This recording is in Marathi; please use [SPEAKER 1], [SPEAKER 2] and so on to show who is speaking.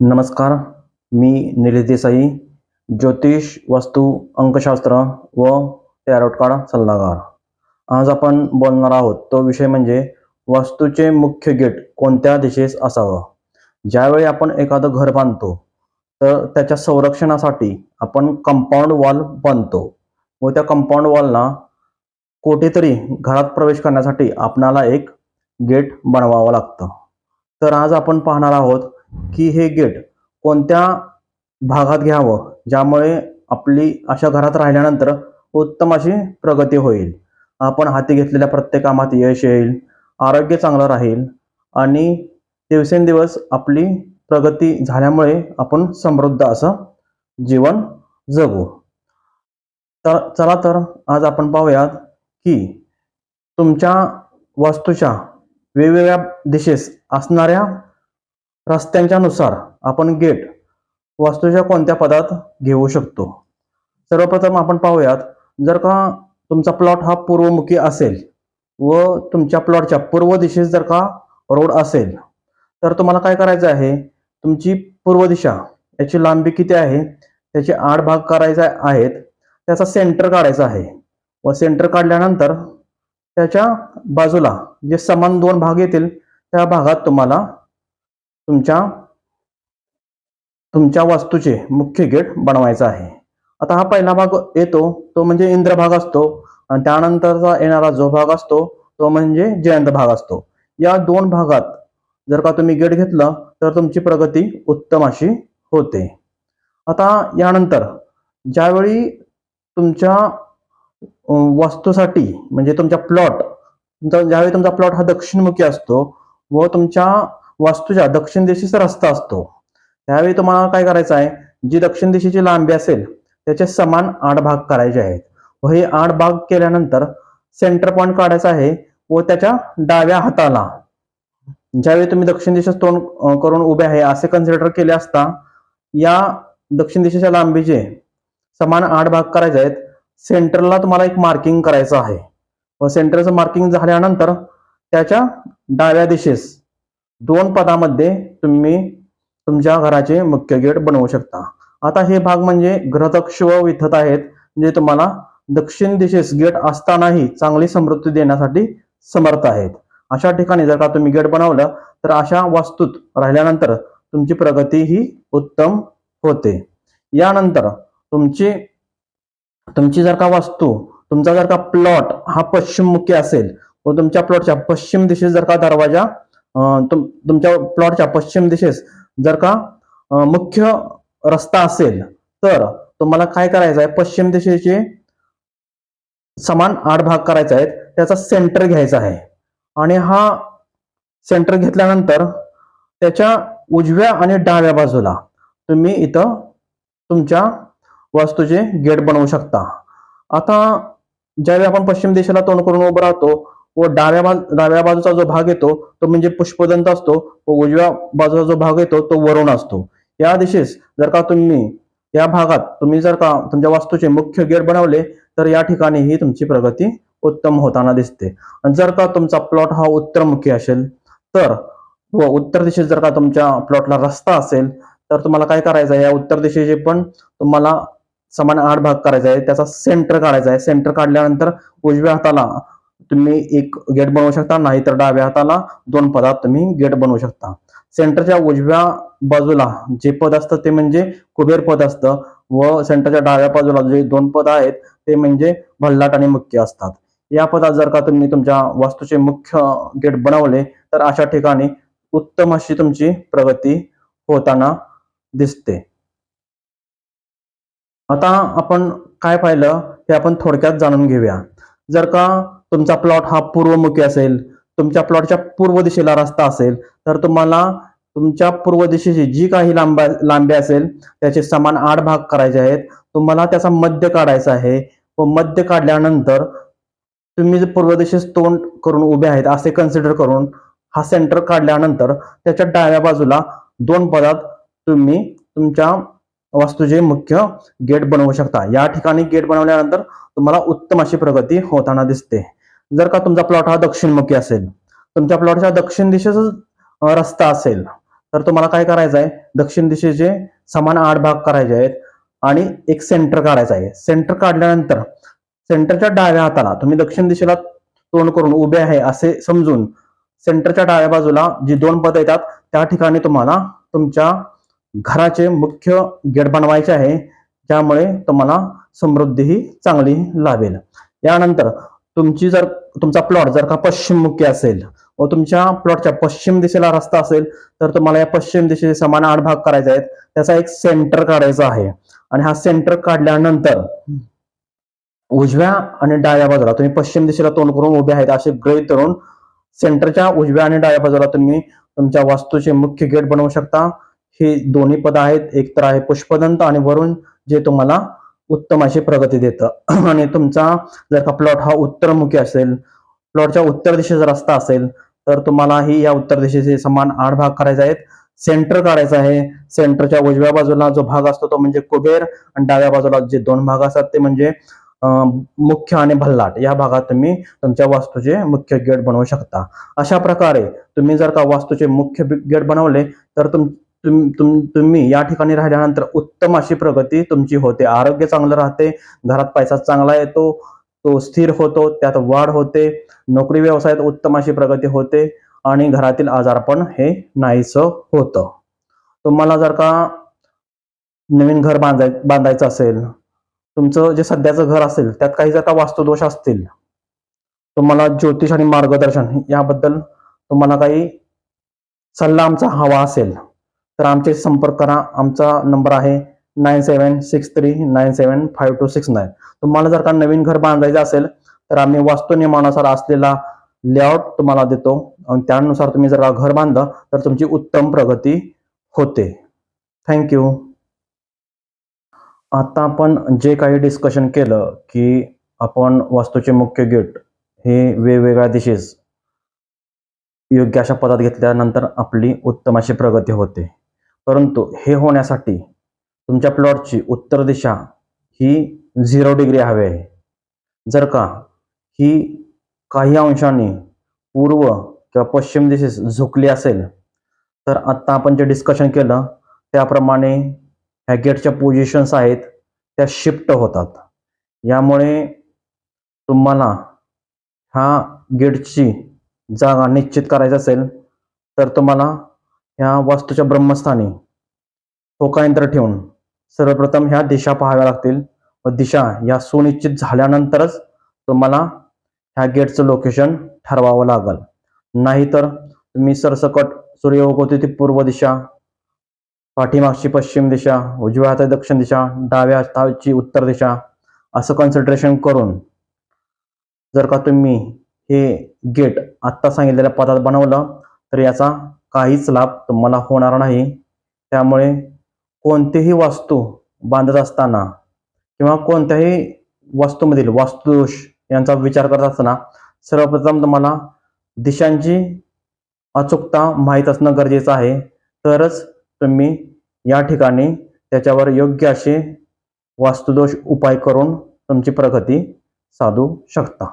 [SPEAKER 1] नमस्कार मी निलेश देसाई ज्योतिष वास्तू अंकशास्त्र व टॅरोट सल्लागार. आज आपण बोलणार आहोत तो विषय म्हणजे वास्तूचे मुख्य गेट कोणत्या दिशेस असावं? ज्यावेळी आपण एखादं घर बांधतो तर त्याच्या संरक्षणासाठी आपण कंपाऊंड वॉल बांधतो व त्या कंपाऊंड वॉलला कुठेतरी घरात प्रवेश करण्यासाठी आपणाला एक गेट बनवावं लागतं. तर आज आपण पाहणार आहोत की हे गेट कोणत्या भागात घ्यावं? ज्यामुळे आपली अशा घरात राहिल्यानंतर उत्तम अशी प्रगती होईल. आपण हाती घेतलेल्या प्रत्येक कामात यश येईल आरोग्य चांगलं राहील आणि दिवसेंदिवस आपली प्रगती झाल्यामुळे आपण समृद्ध असं जीवन जगू. तर चला तर आज आपण पाहूयात की तुमच्या वास्तूच्या वेगवेगळ्या दिशेस असणाऱ्या रस्त्यांच्या नुसार आपण गेट वास्तूच्या कोणत्या पदात घेऊ शकतो? सर्वप्रथम आपण पाहूयात जर का तुमचा प्लॉट हा पूर्वमुखी असेल व तुमच्या प्लॉटच्या पूर्व दिशेस जर का रोड असेल तर तुम्हाला काय करायचं आहे? तुमची पूर्व दिशा याची लांबी किती आहे? त्याचे आठ भाग करायचा आहेत त्याचा सेंटर काढायचा आहे. व सेंटर काढल्यानंतर त्याच्या बाजूला जे समान दोन भाग येतील त्या भागात तुम्हाला तुमच्या तुमच्या वास्तूचे मुख्य गेट बनवायचा आहे. आता हा पहिला भाग येतो तो म्हणजे इंद्र भाग असतो. आणि त्यानंतरचा येणारा जो भाग असतो तो म्हणजे जयंत भाग असतो. या दोन भागात जर का तुम्ही गेट घेतलं तर तुमची प्रगती उत्तम अशी होते. आता यानंतर ज्यावेळी तुमच्या वस्तूसाठी वास्तूसाठी म्हणजे तुमच्या प्लॉट तुमचा ज्यावेळी तुमचा प्लॉट हा दक्षिणमुखी असतो व तुमच्या वास्तूच्या दक्षिण दिशेचा रस्ता असतो. त्यावेळी तुम्हाला काय करायचं आहे? जी दक्षिण दिशेची लांबी असेल त्याचे समान आठ भाग करायचे आहेत. व हे आठ भाग केल्यानंतर सेंटर पॉईंट काढायचा आहे व त्याच्या डाव्या हाताला. ज्यावेळी तुम्ही दक्षिण दिशेस तोंड करून उभे आहे असे कन्सिडर केले असता या दक्षिण दिशेच्या लांबीचे समान आठ भाग करायचे आहेत. सेंटरला तुम्हाला एक मार्किंग करायचं आहे. व सेंटरचं मार्किंग झाल्यानंतर त्याच्या डाव्या दिशेस दोन पदामध्ये तुम्ही तुमच्या घराचे मुख्य गेट बनवू शकता. आता हे भाग म्हणजे ग्रहदक्ष व विथत आहेत जे तुम्हाला दक्षिण दिशेस गेट असतानाही चांगली समृद्धी देण्यासाठी समर्थ आहेत. अशा ठिकाणी जर का तुम्ही गेट बनवलं तर अशा वास्तूत राहिल्यानंतर तुमची प्रगती ही उत्तम होते. यानंतर तुमची तुमची जर का वास्तू तुमचा जर का प्लॉट हा पश्चिममुखी असेल व तुमच्या प्लॉटच्या पश्चिम दिशेस जर का दरवाजा तुम- तुमच्या प्लॉटच्या पश्चिम दिशेस जर का मुख्य रस्ता असेल तर तुम्हाला काय करायचं आहे पश्चिम दिशेचे समान आठ भाग करायचा आहेत. त्याचा सेंटर घ्यायचा आहे. आणि हा सेंटर घेतल्यानंतर त्याच्या उजव्या आणि डाव्या बाजूला तुम्ही इथं तुमच्या वास्तूचे गेट बनवू शकता. आता ज्यावेळी आपण पश्चिम दिशेला तोंड करून उभं राहतो व डाव्या बाजू डाव्या बाजूचा जो भाग येतो तो म्हणजे पुष्पदंत असतो. व उजव्या बाजूचा जो भाग येतो तो वरुण असतो. या दिशेस जर का तुम्ही या भागात तुम्ही जर का तुमच्या वास्तूचे मुख्य गेट बनवले तर या ठिकाणी ही तुमची प्रगती उत्तम होताना दिसते. आणि जर का तुमचा प्लॉट हा उत्तरमुखी असेल तर व उत्तर दिशेत जर का तुमच्या प्लॉटला रस्ता असेल तर तुम्हाला काय करायचं आहे? या उत्तर दिशेचे पण तुम्हाला समान आठ भाग करायचा आहे त्याचा सेंटर काढायचा आहे. सेंटर काढल्यानंतर उजव्या हाताला तुम्ही एक गेट बनवू शकता नाहीतर डाव्या हाताला दोन पदात तुम्ही गेट बनवू शकता. सेंटरच्या उजव्या बाजूला जे पद असतं ते म्हणजे कुबेर पद असतं व सेंटरच्या डाव्या बाजूला जे दोन पद आहेत ते म्हणजे भल्लाट आणि मुख्य असतात. या पदात जर का तुम्ही तुमच्या वास्तूचे मुख्य गेट बनवले तर अशा ठिकाणी उत्तम अशी तुमची प्रगती होताना दिसते. आता आपण काय पाहिलं हे आपण थोडक्यात जाणून घेऊया. जर का तुमचा प्लॉट हा पूर्वमुखी असेल तुमच्या प्लॉटच्या पूर्व दिशेला रस्ता असेल तर तुम्हाला तुमच्या पूर्व दिशेची जी काही लांब लांबी असेल त्याचे समान आठ भाग करायचे आहेत. तुम्हाला त्याचा मध्य काढायचा आहे. व मध्य काढल्यानंतर तुम्ही जे पूर्व दिशेस तोंड करून उभे आहेत असे कन्सिडर करून हा सेंटर काढल्यानंतर त्याच्या डाव्या बाजूला दोन पदात तुम्ही तुमच्या वास्तूचे मुख्य गेट बनवू शकता. या ठिकाणी गेट बनवल्यानंतर तुम्हाला उत्तम अशी प्रगती होताना दिसते. जर का तुमचा प्लॉट हा दक्षिणमुखी असेल तुमच्या प्लॉटच्या दक्षिण दिशेचा रस्ता असेल तर तुम्हाला काय करायचं आहे? दक्षिण दिशेचे समान आठ भाग करायचे आहेत आणि एक सेंटर काढायचा आहे. सेंटर काढल्यानंतर सेंटरच्या डाव्या हाताला तुम्ही दक्षिण दिशेला तोंड करून उभे आहे असे समजून सेंटरच्या डाव्या बाजूला जी दोन पद येतात त्या ठिकाणी तुम्हाला तुमच्या घराचे मुख्य गेट बनवायचे आहे. ज्यामुळे तुम्हाला समृद्धी ही चांगली लाभेल. यानंतर तुमची जर तुमचा प्लॉट जर का पश्चिममुखी असेल व तुमच्या प्लॉटच्या पश्चिम दिशेला रस्ता असेल तर तुम्हाला या पश्चिम दिशेचे समान आठ भाग करायचे आहेत. त्याचा एक सेंटर काढायचा आहे. आणि हा सेंटर काढल्यानंतर उजव्या आणि डाव्या बाजूला तुम्ही पश्चिम दिशेला तोंड करून उभे आहेत असे गृहीत धरून सेंटरच्या उजव्या आणि डाव्या बाजूला तुम्ही तुमच्या वास्तूचे मुख्य गेट बनवू शकता. हे दोन्ही पद आहेत. एक तर आहे पुष्पदंत आणि वरून जे तुम्हाला उत्तम अशी प्रगती देतं. आणि तुमचा जर का प्लॉट हा उत्तरमुखी असेल प्लॉटच्या उत्तर दिशेचा रस्ता असेल तर तुम्हालाही या उत्तर दिशेचे समान आठ भाग करायचे आहेत. सेंटर काढायचा आहे. सेंटरच्या उजव्या बाजूला जो भाग असतो तो म्हणजे कुबेर आणि डाव्या बाजूला जे दोन भाग असतात ते म्हणजे मुख्य आणि भल्लाट. या भागात तुम्ही तुमच्या वास्तूचे मुख्य गेट बनवू शकता. अशा प्रकारे तुम्ही जर का वास्तूचे मुख्य गेट बनवले तर तुम तुम- तुम- तुम्ही या ठिकाणी राहिल्यानंतर उत्तम अशी प्रगती तुमची होते. आरोग्य चांगलं राहते घरात पैसा चांगला येतो तो स्थिर होतो त्यात वाढ होते नोकरी व्यवसायात उत्तम अशी प्रगती होते आणि घरातील आजारपण हे नाहीस होतं. तुम्हाला जर का नवीन घर बांधाय बांधायचं असेल तुमचं जे सध्याचं घर असेल त्यात काही जर का वास्तुदोष असतील तुम्हाला ज्योतिष आणि मार्गदर्शन याबद्दल तुम्हाला काही सल्ला आमचा हवा असेल. तर आमचे संपर्क करा. आमचा नंबर आहे nine seven six three nine seven five two six nine. तुम्हाला जर का नवीन घर बांधायचं असेल तर आम्ही वास्तू नियमानुसार असलेला लेआउट तुम्हाला देतो. आणि त्यानुसार तुम्ही जर घर बांधलं तर तुमची उत्तम प्रगती होते. थँक्यू आता आपण जे काही डिस्कशन केलं की आपण वास्तूचे मुख्य गेट हे वेगवेगळ्या दिशेस योग्य अशा पदात घेतल्यानंतर आपली उत्तम अशी प्रगती होते. परंतु हे होण्यासाठी तुमच्या प्लॉटची उत्तर दिशा ही झिरो डिग्री हवी आहे. जर का ही काही अंशाने पूर्व किंवा पश्चिम दिशेस झुकली असेल तर आत्ता आपण जे डिस्कशन केलं त्याप्रमाणे ह्या गेटच्या पोझिशन्स आहेत त्या शिफ्ट होतात. यामुळे तुम्हाला ह्या गेटची जागा निश्चित करायची असेल तर तुम्हाला ह्या वास्तूच्या ब्रह्मस्थानी टोकायंत्र ठेवून सर्वप्रथम ह्या दिशा पाहाव्या लागतील व दिशा या सुनिश्चित झाल्यानंतरच तुम्हाला ह्या गेटचं लोकेशन ठरवावं लागल. नाहीतर तुम्ही सरसकट सूर्य उगवते ती पूर्व दिशा पाठीमागची पश्चिम दिशा उजव्या हाताची दक्षिण दिशा डाव्या हाताची उत्तर दिशा असं कॉन्सन्ट्रेशन करून जर का तुम्ही हे गेट आत्ता सांगितलेल्या पदात बनवलं तर याचा काहीच लाभ तुम्हाला होणार नाही. त्यामुळे कोणतीही वास्तू बांधत असताना किंवा कोणत्याही वास्तूमधील वास्तुदोष यांचा विचार करत असताना सर्वप्रथम तुम्हाला दिशांची अचूकता माहीत असणं गरजेचं आहे. तरच तुम्ही या ठिकाणी त्याच्यावर योग्य असे वास्तुदोष उपाय करून तुमची प्रगती साधू शकता.